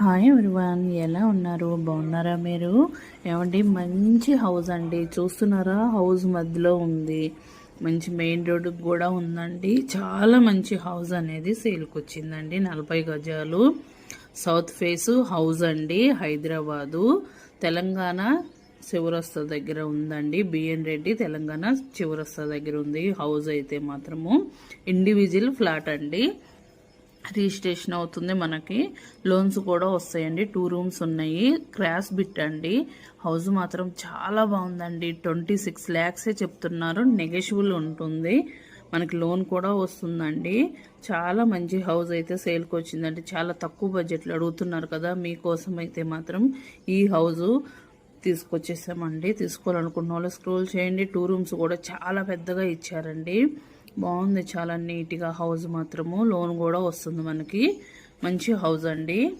Hi everyone ఎలా ఉన్నారు? బాగున్నారా మీరు? ఏమండి మంచి హౌస్ అండి. చూస్తున్నారా? హౌస్ మధ్యలో ఉంది. మంచి మెయిన్ రోడ్డు కూడా ఉందండి. చాలా మంచి హౌస్ అనేది సేల్కి వచ్చిందండి. నలభై గజాలు. సౌత్ ఫేస్ హౌస్ అండి హైదరాబాదు. తెలంగాణ శివరస్త దగ్గర ఉందండి. బిఎన్ రెడ్డి తెలంగాణ శివరస్త దగ్గర ఉంది. హౌస్ అయితే మాత్రము. ఇండివిజువల్ ఫ్లాట్ అండి. రిజిస్ట్రేషన్ అవుతుంది మనకి. లోన్స్ కూడా వస్తాయండి. టూ రూమ్స్ ఉన్నాయి. క్రాస్ బిట్ అండి. హౌస్ మాత్రం చాలా బాగుందండి. ట్వంటీ సిక్స్ ల్యాక్సే చెప్తున్నారు. నెగెషిబుల్ ఉంటుంది. మనకి లోన్ కూడా వస్తుందండి. చాలా మంచి హౌస్ అయితే సేల్కి వచ్చిందండి. చాలా తక్కువ బడ్జెట్లో అడుగుతున్నారు కదా. మీకోసం అయితే మాత్రం ఈ హౌస్ తీసుకొచ్చేసామండి. తీసుకోవాలనుకున్న వాళ్ళు స్క్రోల్ చేయండి. టూ రూమ్స్ కూడా చాలా పెద్దగా ఇచ్చారండి. బాగుంది. చాలా నీట్గా హౌస్ మాత్రము. లోన్ కూడా వస్తుంది మనకి. మంచి హౌస్ అండి.